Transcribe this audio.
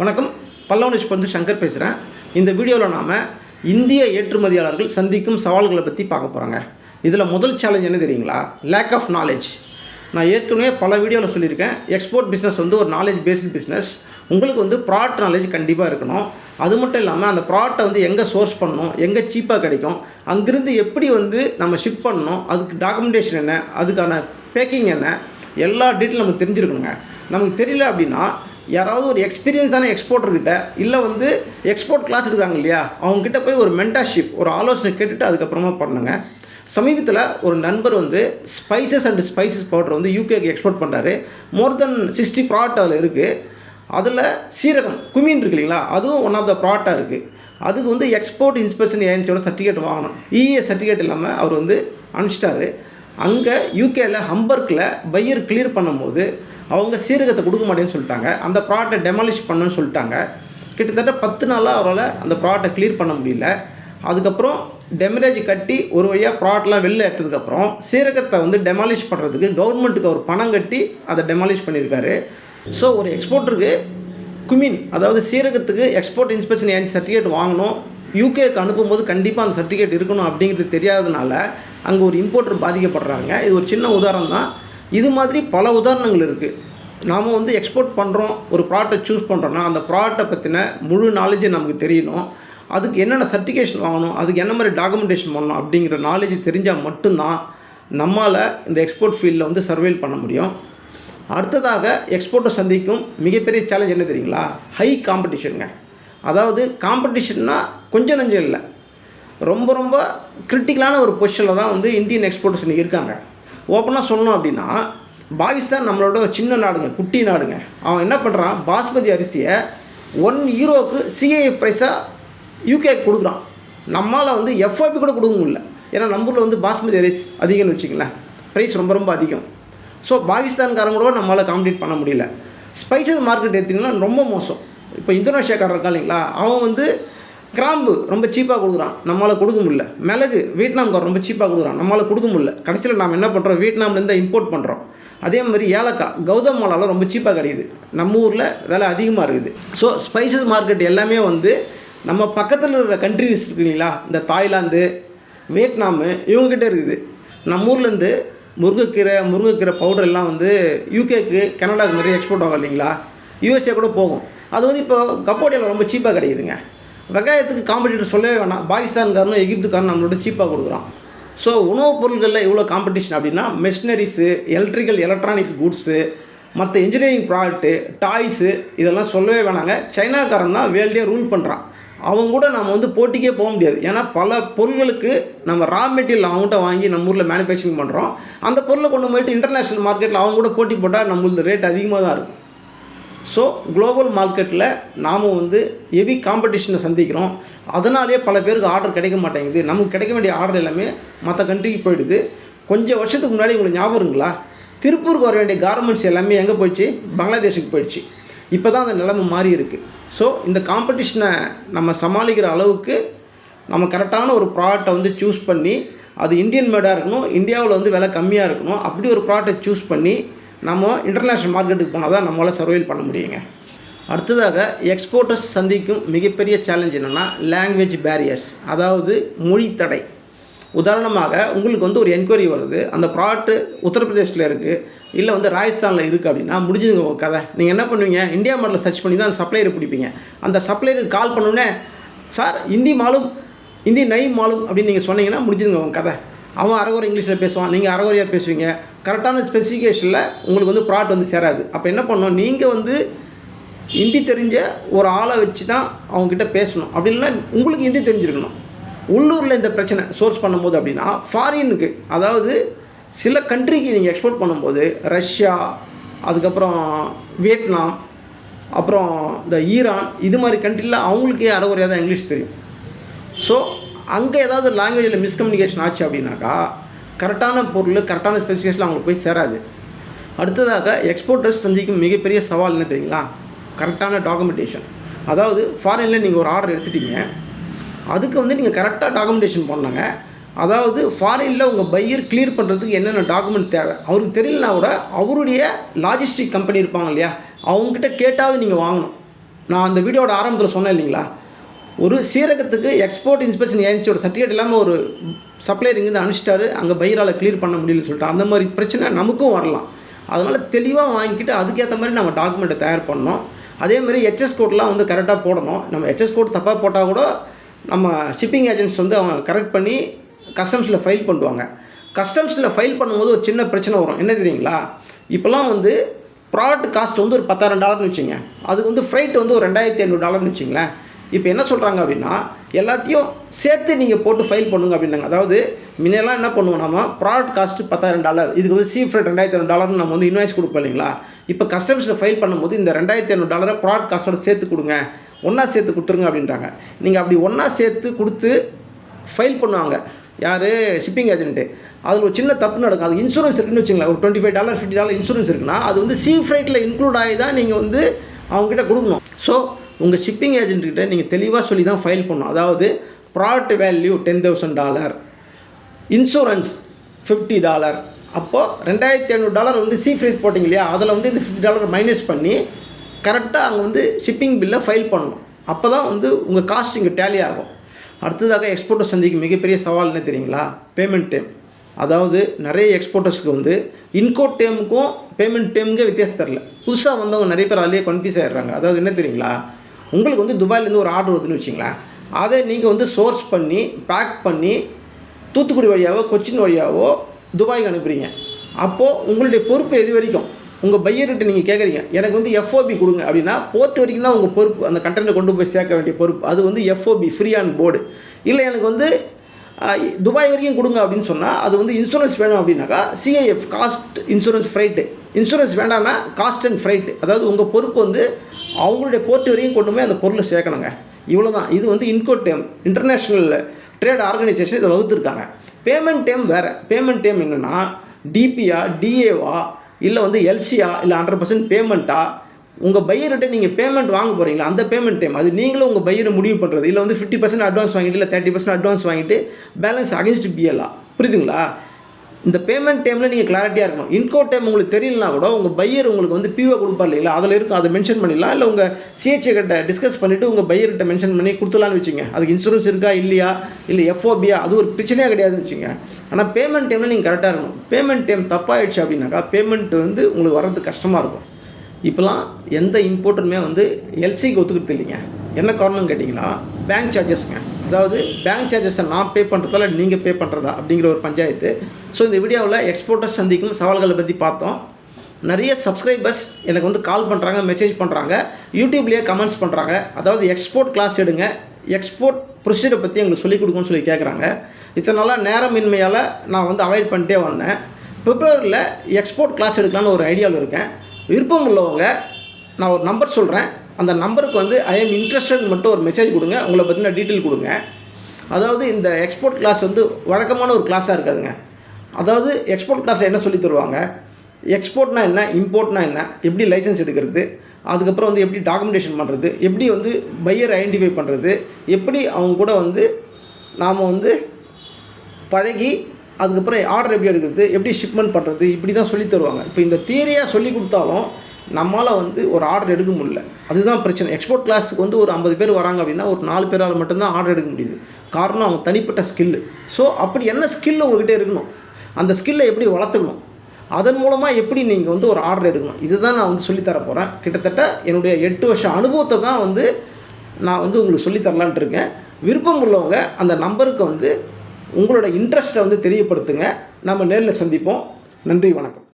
வணக்கம். பல்லவனிஷ் பந்து சங்கர் பேசுகிறேன் இந்த வீடியோவில் நாம் இந்திய ஏற்றுமதியாளர்கள் சந்திக்கும் சவால்களை பற்றி பார்க்க போகிறாங்க இதில் முதல் சேலஞ்ச் என்ன தெரியுங்களா? லேக் ஆஃப் நாலேஜ் நான் ஏற்கனவே பல வீடியோவில் சொல்லியிருக்கேன். எக்ஸ்போர்ட் பிஸ்னஸ் வந்து ஒரு நாலேஜ் பேஸ்டு பிஸ்னஸ் உங்களுக்கு வந்து ப்ராடக்ட் நாலேஜ் கண்டிப்பாக இருக்கணும். அது மட்டும் இல்லாமல் அந்த ப்ராடக்ட்டை வந்து எங்கே சோர்ஸ் பண்ணணும் எங்கே சீப்பாக கிடைக்கும் அங்கேருந்து எப்படி வந்து நம்ம ஷிப் பண்ணணும் அதுக்கு டாக்குமெண்டேஷன் என்ன அதுக்கான பேக்கிங் என்ன எல்லா டீட்டெயில் நமக்கு தெரிஞ்சிருக்கணுங்க. நமக்கு தெரியல அப்படின்னா யாராவது ஒரு எக்ஸ்பீரியன்ஸான எக்ஸ்போர்ட்டர்கிட்ட இல்லை வந்து எக்ஸ்போர்ட் கிளாஸ் எடுக்கிறாங்க இல்லையா அவங்ககிட்ட போய் ஒரு மென்டர்ஷிப் ஒரு ஆலோசனை கேட்டுட்டு அதுக்கப்புறமா பண்ணுங்க சமீபத்தில் ஒரு நண்பர் வந்து ஸ்பைசஸ் அண்ட் ஸ்பைசஸ் பவுடர் வந்து யூகேக்கு எக்ஸ்போர்ட் பண்ணுறாரு மோர் தென் சிக்ஸ்டி ப்ராடக்ட் அதில் இருக்குது அதில் சீரகம் குமின் இருக்கு இல்லைங்களா அதுவும் ஒன் ஆஃப் த ப்ராடக்டாக இருக்குது அதுக்கு வந்து எக்ஸ்போர்ட் இன்ஸ்பெக்ஷன் ஏஜென்சியோட சர்டிஃபிகேட் வாங்கணும். இஏ சர்டிஃபிகேட் இல்லாமல் அவர் வந்து அனுப்பிச்சிட்டாரு. அங்கே யூகேல ஹம்பர்க்கில் பையர் கிளியர் பண்ணும்போது அவங்க சீரகத்தை கொடுக்க மாட்டேன்னு சொல்லிட்டாங்க. அந்த ப்ராடக்டை டெமாலிஷ் பண்ணுன்னு சொல்லிட்டாங்க. கிட்டத்தட்ட பத்து நாளாக அவரால் அந்த ப்ராடக்டை கிளியர் பண்ண முடியல. அதுக்கப்புறம் டெமரேஜ் கட்டி ஒரு வழியாக ப்ராடக்ட்லாம் வெளில எடுத்ததுக்கப்புறம் சீரகத்தை வந்து டெமாலிஷ் பண்ணுறதுக்கு கவர்மெண்ட்டுக்கு அவர் பணம் கட்டி அதை டெமாலிஷ் பண்ணியிருக்காரு. ஸோ ஒரு எக்ஸ்போர்ட்டருக்கு குமின் அதாவது சீரகத்துக்கு எக்ஸ்போர்ட் இன்ஸ்பெக்ஷன் ஏஜென்சி சர்டிஃபிகேட் வாங்கணும்? யூகேக்கு அனுப்பும்போது கண்டிப்பாக அந்த சர்டிஃபிகேட் இருக்கணும் அப்படிங்கிறது தெரியாதனால அங்கே ஒரு இம்போர்ட்டர் பாதிக்கப்படுறாங்க. இது ஒரு சின்ன உதாரணம் தான். இது மாதிரி பல உதாரணங்கள் இருக்குது நாம் வந்து எக்ஸ்போர்ட் பண்ணுறோம் ஒரு ப்ராடக்ட்டை சூஸ் பண்ணுறோன்னா அந்த ப்ராடக்ட்டை பற்றின முழு நாலேஜ் நமக்கு தெரியணும். அதுக்கு என்னென்ன சர்டிஃபிகேஷன் வாங்கணும் அதுக்கு என்ன மாதிரி டாக்குமெண்டேஷன் பண்ணணும் அப்படிங்கிற நாலேஜ் தெரிஞ்சால் மட்டும்தான் நம்மால் இந்த எக்ஸ்போர்ட் ஃபீல்டில் வந்து சர்வேல் பண்ண முடியும். அடுத்ததாக எக்ஸ்போர்ட்டை சந்திக்கும் மிகப்பெரிய சேலஞ்ச் என்ன தெரியுங்களா? ஹை காம்படிஷனுங்க அதாவது காம்படிஷன்னா கொஞ்சம் நஞ்சம் இல்லை. ரொம்ப ரொம்ப கிரிட்டிக்கலான ஒரு பொசிஷனில் தான் வந்து இந்தியன் எக்ஸ்போர்ட்டர்ஸ் இன்றைக்கி இருக்காங்க. ஓப்பனாக சொல்லணும் அப்படின்னா பாகிஸ்தான் நம்மளோட சின்ன நாடுங்க குட்டி நாடுங்க. அவன் என்ன பண்ணுறான் பாஸ்மதி அரிசியை ஒன் ஹீரோவுக்கு சிஐ ப்ரைஸாக யூகே கொடுக்குறான். நம்மளால் வந்து எஃப்ஓபி கூட கொடுக்க முடியல. ஏன்னா நம்ம ஊரில் வந்து பாஸ்மதி அரிசி அதிகம்னு வச்சுங்களேன் ப்ரைஸ் ரொம்ப ரொம்ப அதிகம். ஸோ பாகிஸ்தான்காரங்க கூட நம்மளால் காம்படிட் பண்ண முடியல. ஸ்பைசஸ் மார்க்கெட் எடுத்திங்கன்னா ரொம்ப மோசம். இப்போ இந்தோனேஷியாக்காரர் இருக்கா இல்லைங்களா? அவன் வந்து கிராம்பு ரொம்ப சீப்பாக கொடுக்குறான். நம்மளால் கொடுக்க முடியல. மிளகு வியட்நாம்காரன் ரொம்ப சீப்பாக கொடுக்குறான். நம்மளால் கொடுக்க முடியல. கடைசியில் நாம் என்ன பண்ணுறோம் வியட்நாம்லேருந்து இம்போர்ட் பண்ணுறோம் அதே மாதிரி ஏலக்காய் கௌதம் மாலாவில் ரொம்ப சீப்பாக கிடைக்குது. நம்ம ஊரில் விலை அதிகமாக இருக்குது. ஸோ ஸ்பைசஸ் மார்க்கெட் எல்லாமே வந்து நம்ம பக்கத்தில் இருக்கிற கண்ட்ரிஸ் இருக்குங்களா இல்லைங்களா? இந்த தாய்லாந்து வியட்நாமு இவங்ககிட்ட இருக்குது. நம்ம ஊர்லேருந்து முருங்கைக்கீரை முருங்கைக்கீரை பவுடர் எல்லாம் வந்து யூகேக்கு கனடாவுக்கு நிறைய எக்ஸ்போர்ட் ஆகும் இல்லைங்களா? யூஎஸ்ஏ கூட போகும். அது வந்து இப்போ கம்போடியாவில் ரொம்ப சீப்பாக கிடைக்குதுங்க. வெங்காயத்துக்கு காம்படிட்டர் சொல்லவே வேணாம். பாகிஸ்தான்காரனும் எகிப்துக்காரனும் நம்மளோட சீப்பாக கொடுக்குறான். ஸோ உணவுப் பொருட்களில் இவ்வளோ காம்படிஷன் அப்படின்னா மெஷினரிஸு எலக்ட்ரிக்கல் எலக்ட்ரானிக்ஸ் குட்ஸு மற்ற இன்ஜினியரிங் ப்ராடக்ட்டு டாய்ஸு இதெல்லாம் சொல்லவே வேணாங்க. சைனாக்காரன் தான் வேர்ல்டே ரூல் பண்ணுறான் அவங்க கூட நம்ம வந்து போட்டிக்கே போக முடியாது. ஏன்னா பல பொருள்களுக்கு நம்ம ரா மெட்டீரியல் அவங்ககிட்ட வாங்கி நம்ம ஊரில் மேனுஃபேக்சரிங் பண்ணுறோம் அந்த பொருளை கொண்டு போயிட்டு இன்டர்நேஷ்னல் மார்க்கெட்டில் அவங்க கூட போட்டி போட்டால் நம்மளது ரேட் அதிகமாக தான் இருக்கும். ஸோ குளோபல் மார்க்கெட்டில் நாம் வந்து ஹெவி காம்படிஷனை சந்திக்கிறோம். அதனாலேயே பல பேருக்கு ஆர்டர் கிடைக்க மாட்டேங்குது. நமக்கு கிடைக்க வேண்டிய ஆர்டர் எல்லாமே மற்ற கண்ட்ரிக்கு போயிடுது. கொஞ்சம் வருஷத்துக்கு முன்னாடி உங்களுக்கு ஞாபகம் திருப்பூருக்கு வர வேண்டிய கார்மெண்ட்ஸ் எல்லாமே எங்கே போயிடுச்சு? பங்களாதேஷுக்கு போயிடுச்சு. இப்போ தான் அந்த நிலைமை மாறி இருக்குது ஸோ இந்த காம்படிஷனை நம்ம சமாளிக்கிற அளவுக்கு நம்ம கரெக்டான ஒரு ப்ராடக்டை வந்து சூஸ் பண்ணி அது இந்தியன் மேடாக இருக்கணும் இந்தியாவில் வந்து விலை கம்மியாக இருக்கணும் அப்படி ஒரு ப்ராடக்டை சூஸ் பண்ணி நம்ம இன்டர்நேஷ்னல் மார்க்கெட்டுக்கு போனால் தான் நம்மளால் சர்வைல் பண்ண முடியுங்க. அடுத்ததாக எக்ஸ்போர்ட்டர்ஸ் சந்திக்கும் மிகப்பெரிய சேலஞ்ச் என்னென்னா லாங்குவேஜ் பேரியர்ஸ் அதாவது மொழி தடை. உதாரணமாக உங்களுக்கு வந்து ஒரு என்கொயரி வருது அந்த ப்ராடக்ட்டு உத்தரப்பிரதேசில் இருக்குது இல்லை வந்து ராஜஸ்தானில் இருக்குது அப்படின்னா முடிஞ்சதுங்க உங்கள் கதை. நீங்கள் என்ன பண்ணுவீங்க? இந்தியா மாடலில் சர்ச் பண்ணி தான் அந்த சப்ளையரை பிடிப்பீங்க. அந்த சப்ளையருக்கு கால் பண்ணோன்னே சார் இந்தி மாலும் இந்தி நை மாலும் அப்படின்னு நீங்கள் சொன்னீங்கன்னா முடிஞ்சதுங்க உங்கள் கதை. அவன் அரைகுறை இங்கிலீஷில் பேசுவான் நீங்கள் அறகுறையாக பேசுவீங்க. கரெக்டான ஸ்பெசிஃபிகேஷனில் உங்களுக்கு வந்து ப்ராடக்ட் வந்து சேராது. அப்போ என்ன பண்ணணும்? நீங்கள் வந்து ஹிந்தி தெரிஞ்ச ஒரு ஆளை வச்சு தான் அவங்கக்கிட்ட பேசணும். அப்படி இல்லைன்னா உங்களுக்கு ஹிந்தி தெரிஞ்சிருக்கணும். உள்ளூரில் இந்த பிரச்சனை சோர்ஸ் பண்ணும்போது அப்படின்னா ஃபாரினுக்கு அதாவது சில கண்ட்ரிக்கு நீங்கள் எக்ஸ்போர்ட் பண்ணும்போது ரஷ்யா அதுக்கப்புறம் வியட்நாம் அப்புறம் இந்த ஈரான் இது மாதிரி கண்ட்ரியில் அவங்களுக்கே அறகுறையாக தான் இங்கிலீஷ் தெரியும். ஸோ அங்கே ஏதாவது லாங்குவேஜில் மிஸ்கம்யூனிகேஷன் ஆச்சு அப்படின்னாக்கா கரெக்டான பொருள் கரெக்டான ஸ்பெசிஃபிகேஷன் அவங்களுக்கு போய் சேராது. அடுத்ததாக எக்ஸ்போர்ட்டர்ஸ் சந்திக்கும் மிகப்பெரிய சவால் என்ன தெரியுங்களா? கரெக்டான டாக்குமெண்டேஷன் அதாவது ஃபாரினில் நீங்கள் ஒரு ஆர்டர் எடுத்துட்டீங்க. அதுக்கு வந்து நீங்கள் கரெக்டாக டாக்குமெண்டேஷன் பண்ணாங்க. அதாவது ஃபாரினில் உங்கள் பையர் கிளியர் பண்ணுறதுக்கு என்னென்ன டாக்குமெண்ட் தேவை? அவருக்கு தெரியலனா கூட அவருடைய லாஜிஸ்டிக் கம்பெனி இருப்பாங்க இல்லையா? அவங்கக்கிட்ட கேட்டாவது நீங்கள் வாங்கணும். நான் அந்த வீடியோட ஆரம்பத்தில் சொன்னேன் இல்லைங்களா? ஒரு சீரகத்துக்கு எக்ஸ்போர்ட் இன்ஸ்பெக்ஷன் ஏஜென்சியோட சர்டிஃபிகேட் இல்லாமல் ஒரு சப்ளையர் இங்கேருந்து அனுப்பிச்சிட்டாரு. அங்கே பயிரால் கிளியர் பண்ண முடியலன்னு சொல்லிட்டு. அந்த மாதிரி பிரச்சனை நமக்கும் வரலாம். அதனால் தெளிவாக வாங்கிக்கிட்டு அதுக்கேற்ற மாதிரி நம்ம டாக்குமெண்ட்டை தயார் பண்ணோம் அதே மாதிரி ஹெச்எஸ் கோட்லாம் வந்து கரெக்டாக போடணும். நம்ம ஹெச்எஸ் கோட் தப்பாக போட்டால் கூட நம்ம ஷிப்பிங் ஏஜென்ட்ஸ் வந்து அவங்க கரெக்ட் பண்ணி கஸ்டம்ஸில் ஃபைல் பண்ணுவாங்க. கஸ்டம்ஸில் ஃபைல் பண்ணும்போது ஒரு சின்ன பிரச்சனை வரும். என்ன தெரியுங்களா? இப்போல்லாம் வந்து ப்ராடக்ட் காஸ்ட் வந்து ஒரு பத்தாயிரம் டாலர்னு வச்சுங்க. அதுக்கு வந்து ஃப்ரைட் வந்து ஒரு ரெண்டாயிரத்தி ஐநூறு டாலர்னு வச்சுங்களேன். இப்போ என்ன சொல்கிறாங்க அப்படின்னா எல்லாத்தையும் சேர்த்து நீங்கள் போட்டு ஃபைல் பண்ணுங்க அப்படின்னாங்க. அதாவது முன்னெல்லாம் என்ன பண்ணுவோம் நம்ம ப்ராடக்ட் காஸ்ட்டு பத்தாயிரம் டாலர் இதுக்கு வந்து சீஃப்ரைட் ரெண்டாயிரத்தி ஐநூறு டாலர்னு நம்ம வந்து இன்வாய்ஸ் கொடுப்போம் இல்லைங்களா? இப்போ கஸ்டம்ஸில் ஃபைல் பண்ணும்போது இந்த ரெண்டாயிரத்தி ஐநூறு டாலரை ப்ராடக்ட் காஸ்ட்டோட சேர்த்து கொடுங்க. ஒன்றா சேர்த்து கொடுத்துருங்க அப்படின்றாங்க. நீங்கள் அப்படி ஒன்றா சேர்த்து கொடுத்து ஃபைல் பண்ணுவாங்க. யார்? ஷிப்பிங் ஏஜென்ட்டு அதில் ஒரு சின்ன தப்பு நடக்கும். அது இன்சூரன்ஸ் இருக்குன்னு வச்சுங்களேன். ஒரு twenty five dollar fifty dollar insurance இருக்குன்னா அது வந்து சீ ஃப்ரைட்டில் இன்க்ளூட் ஆகி தான் நீங்கள் வந்து அவங்ககிட்ட கொடுக்கணும். ஸோ உங்கள் ஷிப்பிங் ஏஜென்ட்கிட்ட நீங்கள் தெளிவாக சொல்லி தான் ஃபைல் பண்ணணும். அதாவது product value ten thousand dollar insurance fifty dollar அப்போது ரெண்டாயிரத்தி ஐநூறு டாலர் வந்து சீ ஃப்ரீட் போட்டிங்க இல்லையா? அதில் வந்து இந்த ஃபிஃப்டி டாலர் மைனஸ் பண்ணி கரெக்டாக அங்கே வந்து ஷிப்பிங் பில்லை ஃபைல் பண்ணணும். அப்போ தான் வந்து உங்கள் காஸ்ட் இங்கே டேலி ஆகும். அடுத்ததாக எக்ஸ்போர்ட்டர் சந்திக்கும் மிகப்பெரிய சவால் என்ன தெரியுங்களா? பேமெண்ட் டைம் அதாவது நிறைய எக்ஸ்போர்ட்டர்ஸ்க்கு வந்து இன்கோட் டைமுக்கும் பேமெண்ட் டைமுக்கே வித்தியாசம் தெரில புதுசாக வந்தவங்க நிறைய பேர் அதிலே கன்ஃபியூஸ் ஆகிடுறாங்க அதாவது என்ன தெரியுங்களா? உங்களுக்கு வந்து துபாயிலேருந்து ஒரு ஆர்டர் வருதுன்னு வச்சிங்களேன். அதை நீங்கள் வந்து சோர்ஸ் பண்ணி பேக் பண்ணி தூத்துக்குடி வழியாவோ கொச்சின் வழியாவோ துபாய்க்கு அனுப்புகிறீங்க அப்போது உங்களுடைய பொறுப்பு எது வரைக்கும்? உங்கள் பையர்கிட்ட நீங்கள் கேட்குறீங்க எனக்கு வந்து எஃப்ஓபி கொடுங்க அப்படின்னா போர்ட் வரைக்கும் தான் உங்கள் பொறுப்பு அந்த கண்டென்ட்டை கொண்டு போய் சேர்க்க வேண்டிய பொறுப்பு. அது வந்து எஃப்ஓபி ஃப்ரீ ஆன் போர்டு இல்லை எனக்கு வந்து துபாய் வரைக்கும் கொடுங்க அப்படின்னு சொன்னால் அது வந்து இன்சூரன்ஸ் வேணும் அப்படின்னாக்கா CIF cost insurance freight insurance வேண்டாம்னா காஸ்ட் அண்ட் ஃப்ரைட்டு அதாவது உங்கள் பொறுப்பு வந்து அவங்களுடைய போர்ட் வரைக்கும் கொண்டு போய் அந்த பொருளை சேர்க்கணுங்க. இவ்வளோ தான் இது வந்து இன்கோ டேம் இன்டர்நேஷ்னல் ட்ரேட் ஆர்கனைசேஷன் இதை வகுத்துருக்காங்க. பேமெண்ட் டேம் வேறு. பேமெண்ட் டேம் என்னென்னா டிபியா டிஏவா இல்லை வந்து எல்சியா இல்லை ஹண்ட்ரட் பர்சன்ட் பேமெண்ட்டா உங்கள் பையர்கிட்ட நீங்கள் பேமெண்ட் வாங்க போகிறீங்களா அந்த பேமெண்ட் டைம் அது நீங்களும் உங்கள் பையரை முடிவு பண்ணுறது இல்லை வந்து ஃபிஃப்டி பர்சன்ட் அட்வான்ஸ் வாங்கிட்டு இல்லை தேர்ட்டி பர்சன்ட் அட்வான்ஸ் வாங்கிட்டு பேலன்ஸ் அகேன்ஸ்ட் பிஎல்ஆ புரியுதுங்களா? இந்த பேமெண்ட் டைமில் நீங்கள் கிளாரிட்டியாக இருக்கணும். இன்கோ டைம் உங்களுக்கு தெரியலனா கூட உங்கள் பையர் உங்களுக்கு வந்து பிஓ கொடுப்பார் இல்லைங்களா? அதில் இருக்கும் அதை மென்ஷன் பண்ணிடலாம். இல்லை உங்கள் சிஹெச்ஏ கிட்ட டிஸ்கஸ் பண்ணிவிட்டு உங்கள் பையர்கிட்ட மென்ஷன் பண்ணி கொடுத்துலான்னு வச்சுங்க அதுக்கு இன்சூரன்ஸ் இருக்கா இல்லையா? இல்லை எஃப்ஓபியா அது ஒரு பிரச்சனையாக கிடையாதுன்னு வச்சுங்க ஆனால் பேமெண்ட் டைமில் நீங்கள் கரெக்டாக இருக்கணும். பேமெண்ட் டைம் தப்பாகிடுச்சு அப்படின்னாக்கா பேமெண்ட் வந்து உங்களுக்கு வர்றது கஷ்டமாக இருக்கும். இப்போலாம் எந்த இம்போர்ட்டருமே வந்து எல்சிக்கு ஒத்துக்கிறது இல்லைங்க. என்ன காரணம்னு கேட்டிங்கன்னா பேங்க் சார்ஜஸ்ங்க அதாவது பேங்க் சார்ஜஸை நான் பே பண்ணுறதால நீங்கள் பே பண்ணுறதா அப்படிங்கிற ஒரு பஞ்சாயத்து. ஸோ இந்த வீடியோவில் எக்ஸ்போர்ட்டர் சந்திக்கும் சவால்களை பற்றி பார்த்தோம். நிறைய சப்ஸ்கிரைபர்ஸ் எனக்கு வந்து கால் பண்ணுறாங்க மெசேஜ் பண்ணுறாங்க யூடியூப்லேயே கமெண்ட்ஸ் பண்ணுறாங்க அதாவது எக்ஸ்போர்ட் கிளாஸ் எடுங்க. எக்ஸ்போர்ட் ப்ரொசீஜரை பற்றி எங்களுக்கு சொல்லிக் கொடுக்குன்னு சொல்லி கேட்குறாங்க இத்தனை நாளாக நேரமின்மையால் நான் வந்து அவாய்ட் பண்ணிட்டே வந்தேன். பிப்ரவரியில் எக்ஸ்போர்ட் கிளாஸ் எடுக்கலான்னு ஒரு ஐடியாவில் இருக்கேன். விருப்பம் உள்ளவங்க நான் ஒரு நம்பர் சொல்கிறேன் அந்த நம்பருக்கு வந்து ஐ எம் இன்ட்ரெஸ்டட் மட்டும் ஒரு மெசேஜ் கொடுங்க. உங்களை பற்றின டீட்டெயில் கொடுங்க. அதாவது இந்த எக்ஸ்போர்ட் கிளாஸ் வந்து வழக்கமான ஒரு கிளாஸாக இருக்காதுங்க. அதாவது எக்ஸ்போர்ட் கிளாஸில் என்ன சொல்லி தருவாங்க? எக்ஸ்போர்ட்னா என்ன? இம்போர்ட்னா என்ன? எப்படி லைசன்ஸ் எடுக்கிறது? அதுக்கப்புறம் வந்து எப்படி டாக்குமெண்டேஷன் பண்ணுறது எப்படி வந்து பையர் ஐடென்டிஃபை பண்ணுறது எப்படி அவங்க கூட வந்து நாம் வந்து பழகி அதுக்கப்புறம் ஆர்டர் எப்படி எடுக்கிறது எப்படி ஷிப்மெண்ட் பண்ணுறது இப்படி தான் சொல்லி தருவாங்க. இப்போ இந்த தியரியாக சொல்லி கொடுத்தாலும் நம்மளால் வந்து ஒரு ஆர்டர் எடுக்க முடியல. அதுதான் பிரச்சனை. எக்ஸ்போர்ட் கிளாஸுக்கு வந்து ஒரு ஐம்பது பேர் வராங்க அப்படின்னா ஒரு நாலு பேரால் மட்டும்தான் ஆர்டர் எடுக்க முடியுது. காரணம் அவங்க தனிப்பட்ட ஸ்கில்லு ஸோ அப்படி என்ன ஸ்கில் உங்ககிட்ட இருக்கணும்? அந்த ஸ்கில்லை எப்படி வளர்த்துக்கணும்? அதன் மூலமாக எப்படி நீங்கள் வந்து ஒரு ஆர்டர் எடுக்கணும்? இதுதான் நான் வந்து சொல்லித்தர போகிறேன் கிட்டத்தட்ட என்னுடைய எட்டு வருஷம் அனுபவத்தை தான் வந்து நான் வந்து உங்களுக்கு சொல்லித் தரலான்ட்டு இருக்கேன். விருப்பம் உள்ளவங்க அந்த நம்பருக்கு வந்து உங்களோட இன்ட்ரெஸ்ட்டை வந்து தெரியப்படுத்துங்க. நம்ம நேரில் சந்திப்போம். நன்றி வணக்கம்.